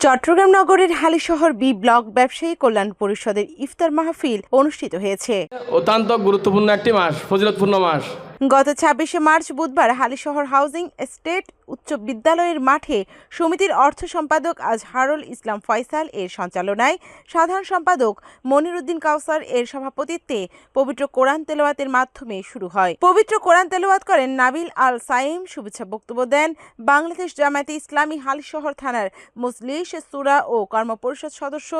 চট্টগ্রাম নগরের Halisahar B block ব্যবসায়ী কল্যাণ পরিষদের ইফতার মাহফিল অনুষ্ঠিত হয়েছে। অত্যন্ত গুরুত্বপূর্ণ একটি মাস ফজিলতপূর্ণ মাস। গত ছাব্বিশে মার্চ বুধবার হালিশহর হাউজিং এস্টেট উচ্চ বিদ্যালয়ের মাঠে সমিতির অর্থ সম্পাদক আজহারুল ইসলাম ফয়সাল এর সঞ্চালনায়। সাধারণ সম্পাদক মনিরুদ্দিন কাউসার এর সভাপতিত্বে পবিত্র কোরআন তেলাওয়াতের মাধ্যমে শুরু হয়। পবিত্র কোরআন তেলাওয়াত করেন নাবিল আল সাইম। শুভেচ্ছা বক্তব্য দেন বাংলাদেশ জামায়াতে ইসলামী হালিশহর থানার মজলিস সুরা ও কর্মপরিষদ সদস্য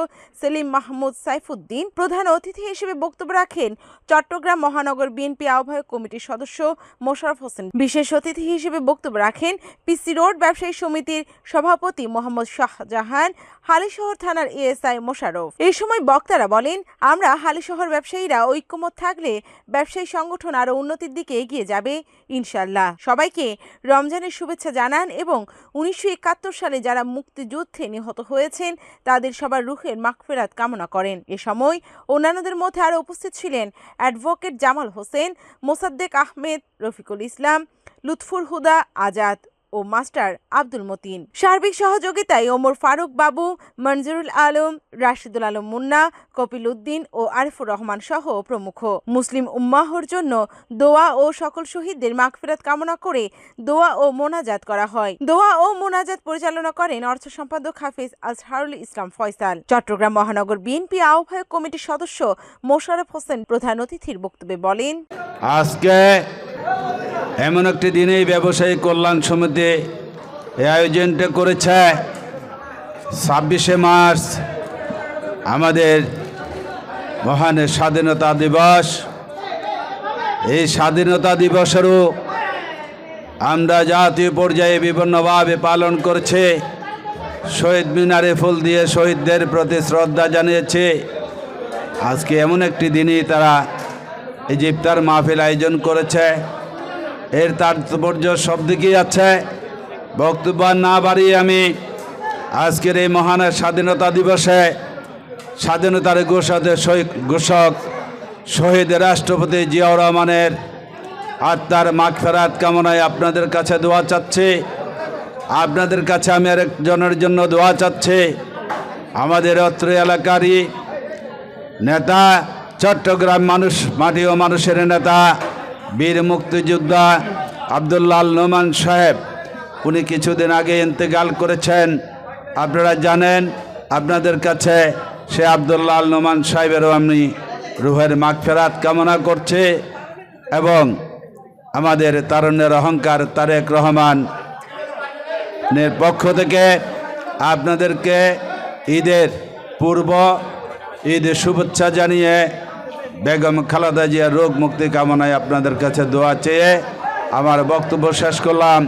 সেলিম মাহমুদ সাইফুদ্দিন। প্রধান অতিথি হিসেবে বক্তব্য রাখেন চট্টগ্রাম মহানগর বিএনপি আহ্বায়ক কমিটির সদস্য মোশারফ হোসেন। বিশেষ অতিথি হিসেবে বক্তব্য রাখেন পিসি রোড ব্যবসায়ী সমিতির সভাপতি মোহাম্মদ শাহজাহান হালিশহর থানার এএসআই মোশারফ এই সময় বক্তারা বলেন, আমরা হালিশহর ব্যবসায়ীরা ঐক্যমত থাকলে ব্যবসায়ী সংগঠন আরও উন্নতির দিকে এগিয়ে যাবে ইনশাল্লাহ সবাইকে রমজানের শুভেচ্ছা জানান এবং উনিশশো একাত্তর সালে যারা মুক্তিযুদ্ধে নিহত হয়েছেন, তাদের সবার রুহের মাগফেরাত কামনা করেন। এ সময় অন্যান্যদের মধ্যে আরও উপস্থিত ছিলেন অ্যাডভোকেট জামাল হোসেন, মোসাদ্দেক আহমেদ, রফিকুল ইসলাম, লুৎফুর হুদা, আজাদ ও মাস্টার আব্দুল মতিন। সার্বিক সহযোগিতায় ওমর ফারুক বাবু মঞ্জুরুল আলম, রাশিদুল আলম মুন্না, কপিল উদ্দিন ও আরিফুর রহমান সহ প্রমুখ। মুসলিম উম্মাহর জন্য দোয়া ও সকল শহীদদের মাগফিরাত কামনা করে দোয়া ও মোনাজাত করা হয়। দোয়া ও মোনাজাত পরিচালনা করেন অর্থ সম্পাদক হাফিজ আজহারুল ইসলাম ফয়সাল। চট্টগ্রাম মহানগর বিএনপি আহ্বায়ক কমিটির সদস্য মোশারফ হোসেন প্রধান অতিথির বক্তব্যে বলেন, আজকে এমন একটি দিনেই ব্যবসায়ী কল্যাণ সমিতি এই আয়োজনটা করেছে ছাব্বিশে মার্চ আমাদের মহান স্বাধীনতা দিবস। এই স্বাধীনতা দিবসেরও আমরা জাতীয় পর্যায়ে বিভিন্নভাবে পালন করছে। শহীদ মিনারে ফুল দিয়ে শহীদদের প্রতি শ্রদ্ধা জানিয়েছে। আজকে এমন একটি দিনই তারা যে মাহফিল আয়োজন করেছে। এর তাৎপর্য সব দিকেই আছে। বক্তব্য না বাড়িয়ে আমি আজকের এই মহান স্বাধীনতা দিবসে স্বাধীনতার শহীদ ঘোষক শহীদ রাষ্ট্রপতি জিয়াউর রহমানের আত্মার মাগফেরাত কামনায় আপনাদের কাছে দোয়া চাচ্ছি। আপনাদের কাছে আমি আরেকজনের জন্য দোয়া চাচ্ছি। আমাদের অত্র এলাকারই নেতা, চট্টগ্রাম মানুষ, মাটি ও মানুষের নেতা, বীর মুক্তিযোদ্ধা আবদুল্লাল নোমান সাহেব। উনি কিছুদিন আগে ইন্তেকাল করেছেন। আপনারা জানেন, আপনাদের কাছে সে আবদুল্লাল নোমান সাহেবেরও আমি রুহের মাগফেরাত কামনা করছে এবং আমাদের তারুণ্যের অহংকার তারেক রহমান নের পক্ষ থেকে আপনাদেরকে ঈদের পূর্ব ঈদের শুভেচ্ছা জানিয়ে বেগম খালাদা জিয়ার রোগ মুক্তি কামনায় আপনাদের কাছে দোয়া চেয়ে আমার বক্তব্য শেষ করলাম।